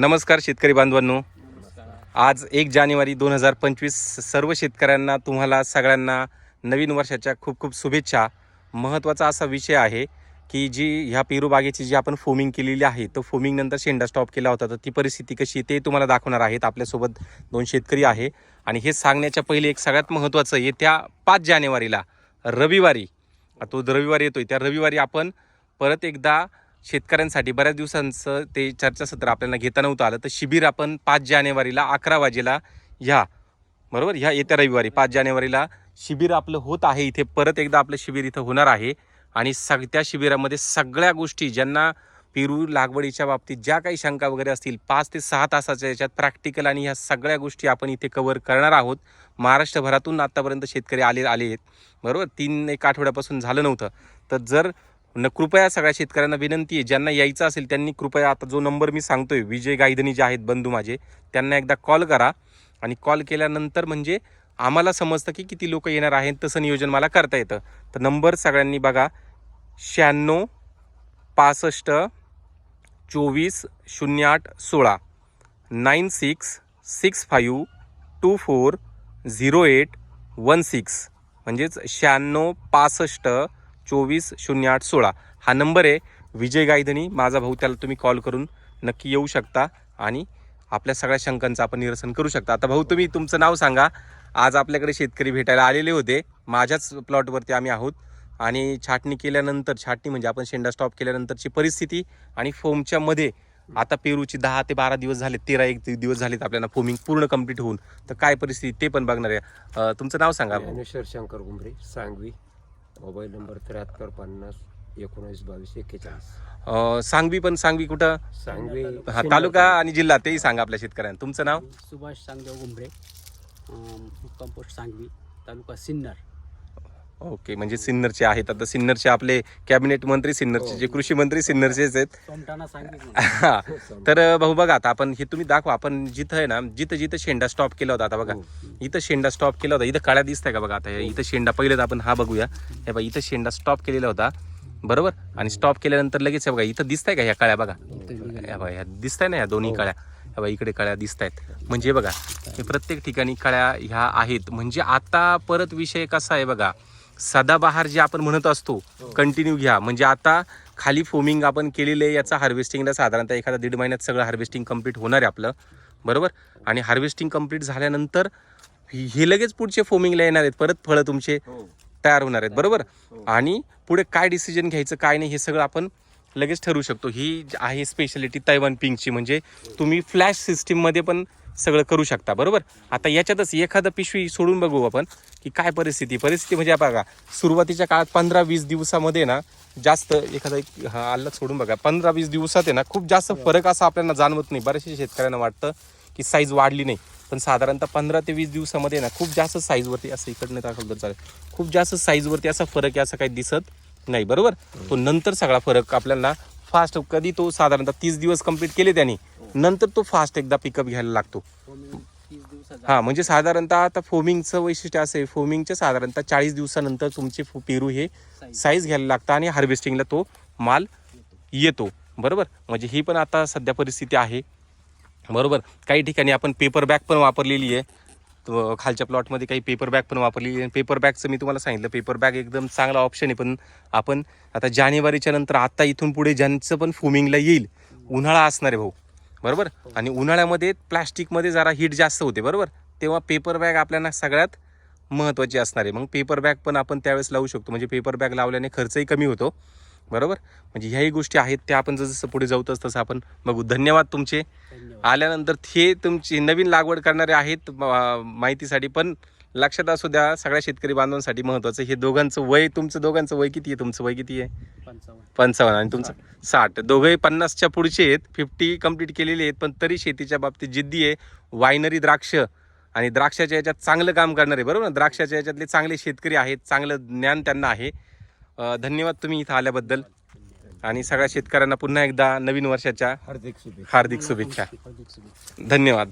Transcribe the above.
नमस्कार शेतकरी बांधवांनो. आज एक जानेवारी दोन हजार पंचवीस सर्व शेतकऱ्यांना तुम्हाला सगळ्यांना नवीन वर्षाच्या खूप खूप शुभेच्छा. महत्त्वाचा असा विषय आहे की जी ह्या पेरू बागेची जी आपण फोमिंग केलेली आहे तो फोमिंगनंतर शेंडा स्टॉप केला होता. तर ती परिस्थिती कशी ते तुम्हाला दाखवणार आहेत. आपल्यासोबत दोन शेतकरी आहे. आणि हे सांगण्याच्या पहिले एक सगळ्यात महत्त्वाचं येत्या पाच जानेवारीला रविवारी तो रविवारी येतोय. त्या रविवारी आपण परत एकदा शेतकऱ्यांसाठी बऱ्याच दिवसांचं ते चर्चासत्र आपल्याला घेता नव्हतं आलं. तर शिबिर आपण पाच जानेवारीला अकरा वाजेला ह्या बरोबर? ह्या येत्या रविवारी पाच जानेवारीला शिबिर आपलं होत आहे. इथे परत एकदा आपलं शिबिर इथं होणार आहे. आणि सग त्या शिबिरामध्ये सगळ्या गोष्टी ज्यांना पेरू लागवडीच्या बाबतीत ज्या काही शंका वगैरे असतील पाच ते सहा तासाच्या याच्यात प्रॅक्टिकल आणि ह्या सगळ्या गोष्टी आपण इथे कव्हर करणार आहोत. महाराष्ट्रभरातून आत्तापर्यंत शेतकरी आले आले आहेत. बरोबर? तीन एक आठवड्यापासून झालं नव्हतं. तर जर न कृपया सगळ्या शेतकऱ्यांना विनंती आहे ज्यांना यायचं असेल त्यांनी कृपया आता जो नंबर मी सांगतोय विजय गायधनी जे आहेत बंधू माझे त्यांना एकदा कॉल करा आणि कॉल केल्यानंतर म्हणजे आम्हाला समजतं की किती लोक येणार आहेत तसं नियोजन मला करता येतं. तर नंबर सगळ्यांनी बघा शहाण्णव पासष्ट चोवीस शून्य आठ सोळा nine six six five two four zero eight one six. म्हणजेच शहाण्णव पासष्ट चोवीस शून्य आठ सोळा. हा नंबर आहे. विजय गायधनी माझा भाऊ त्याला तुम्ही कॉल करून नक्की येऊ शकता आणि आपल्या सगळ्या शंकांचं आपण निरसन करू शकता. आता भाऊ तुम्ही तुमचं नाव सांगा. आज आपल्याकडे शेतकरी भेटायला आलेले होते. माझ्याच प्लॉटवरती आम्ही आहोत. आणि छाटणी केल्यानंतर छाटणी म्हणजे आपण शेंडा स्टॉप केल्यानंतरची परिस्थिती आणि फोमच्या मध्ये आता पेरूची दहा ते बारा दिवस झाले तेरा एक दिवस झालेत आपल्याला फोमिंग पूर्ण कंप्लीट होऊन. तर काय परिस्थिती ते पण बघणार आहे. तुमचं नाव सांगा. ज्ञानेश्वर शंकर गुंबरे सांगवी. मोबाईल नंबर त्र्याहत्तर पन्नास एकोणीस बावीस एक्केचाळीस. अं, सांगवी पण सांगवी कुठं? सांगवी हा तालुका. आणि जिल्हा तेही सांगा आपल्या शेतकऱ्यांना. तुमचं नाव? सुभाष सांगदेव गुंबरे कंपोस्ट सांगवी तालुका सिन्नर. ओके म्हणजे सिन्नरचे आहेत. आता सिन्नरचे आपले कॅबिनेट मंत्री सिन्नरचे जे कृषी मंत्री सिन्नरचेच आहेत. हा. तर भाऊ बघा आता आपण हे तुम्ही दाखवा आपण जिथं आहे ना जिथं जिथं शेंडा स्टॉप केला होता आता बघा. हो. इथं शेंडा स्टॉप केला होता. इथं काळ्या दिसतंय का बघा आता? हे. इथं शेंडा पहिलेच आपण हा बघूया. हे बघा इथं शेंडा स्टॉप केलेला होता. बरोबर? आणि स्टॉप केल्यानंतर लगेच हे बघा इथं दिसतंय का ह्या काळ्या बघा? ह्या बघा ह्या दिसताय ना ह्या दोन्ही काळ्या? बघा इकडे काळ्या दिसत आहेत म्हणजे बघा हे प्रत्येक ठिकाणी काळ्या ह्या आहेत. म्हणजे आता परत विषय कसा आहे बघा? सदाबहार जे आपण म्हणत असतो कंटिन्यू घ्या. म्हणजे आता खाली फोमिंग आपण केलेलं आहे याचा हार्वेस्टिंगला साधारणतः एखादा दीड महिन्यात सगळं हार्वेस्टिंग कंप्लीट होणार आहे आपलं. बरोबर? आणि हार्वेस्टिंग कंप्लीट झाल्यानंतर हे हे लगेच पुढचे फोमिंगला येणार आहेत. परत फळं तुमचे तयार होणार आहेत. बरोबर? आणि पुढे काय डिसिजन घ्यायचं काय नाही हे सगळं आपण लगेच ठरवू शकतो. ही आहे स्पेशालिटी तैवान पिंकची. म्हणजे तुम्ही फ्लॅश सिस्टीममध्ये पण सगळं करू शकता बरोबर? आता याच्यातच एखादं पिशवी सोडून बघू आपण की काय परिस्थिती. परिस्थिती म्हणजे बघा सुरुवातीच्या काळात पंधरा वीस दिवसामध्ये ना जास्त एखादा एक हा आल्लग सोडून बघा पंधरा वीस दिवसात आहे ना खूप जास्त फरक असा आपल्याला जाणवत नाही. बऱ्याचशा शेतकऱ्यांना वाटतं की साईज वाढली नाही. पण साधारणतः पंधरा ते वीस दिवसामध्ये ना खूप जास्त साईजवरती असं इकडनं दाखवलं चालेल खूप जास्त साईजवरती असा फरक आहे असं काही दिसत नाही बरोबर? तो नंतर सगळा फरक आपल्याला फास्ट कधी तो साधारणतः तीस दिवस कंप्लीट केले त्यांनी नंतर तो फास्ट एकदा पिकअप घ्यायला लागतो. हा म्हणजे साधारणतः आता फोमिंगचं वैशिष्ट्य असं आहे फोमिंगच्या साधारणतः चाळीस दिवसानंतर तुमचे पेरू हे साईज घ्यायला लागतं आणि हार्वेस्टिंगला तो माल येतो. बरोबर? म्हणजे ही पण आता सध्या परिस्थिती आहे. बरोबर? काही ठिकाणी आपण पेपर बॅग पण वापरलेली आहे. तो खालच्या प्लॉटमध्ये काही पेपर बॅग पण वापरलेली आहे. पेपर बॅगचं मी तुम्हाला सांगितलं पेपर बॅग एकदम चांगला ऑप्शन आहे. पण आपण आता जानेवारीच्या नंतर आता इथून पुढे ज्यांचं पण फोमिंगला येईल उन्हाळा असणार आहे भाऊ. बरोबर? आणि उन्हाळ्यामध्ये प्लास्टिकमध्ये जरा हीट जास्त होते बरोबर? तेव्हा पेपर बॅग आपल्याला सगळ्यात महत्त्वाची असणार आहे. मग पेपर बॅग पण आपण त्यावेळेस लावू शकतो. म्हणजे पेपर बॅग लावल्याने खर्चही कमी होतो. बरोबर? म्हणजे ह्याही गोष्टी आहेत त्या आपण जसं पुढे जाऊ तसं तसं आपण बघू. धन्यवाद तुमचे. आल्यानंतर ते तुमची नवीन लागवड करणारे आहेत माहितीसाठी. पण लक्षात असू द्या सगळ्या शेतकरी बांधवांसाठी महत्त्वाचं हे दोघांचं वय तुमचं दोघांचं वय किती आहे? तुमचं वय किती आहे? पंचावन्न. आणि तुमचं साठ. दोघंही पन्नासच्या पुढचे आहेत. फिफ्टी कंप्लीट केलेले आहेत पण तरी शेतीच्या बाबतीत जिद्दी आहे. वायनरी द्राक्ष आणि द्राक्षाच्या याच्यात चांगलं काम करणारे बरोबर ना? द्राक्षाच्या याच्यातले चांगले शेतकरी आहेत चांगलं ज्ञान त्यांना आहे. धन्यवाद तुम्ही इथं आल्याबद्दल. आणि सगळ्या शेतकऱ्यांना पुन्हा एकदा नवीन वर्षाच्या हार्दिक शुभेच्छा. धन्यवाद.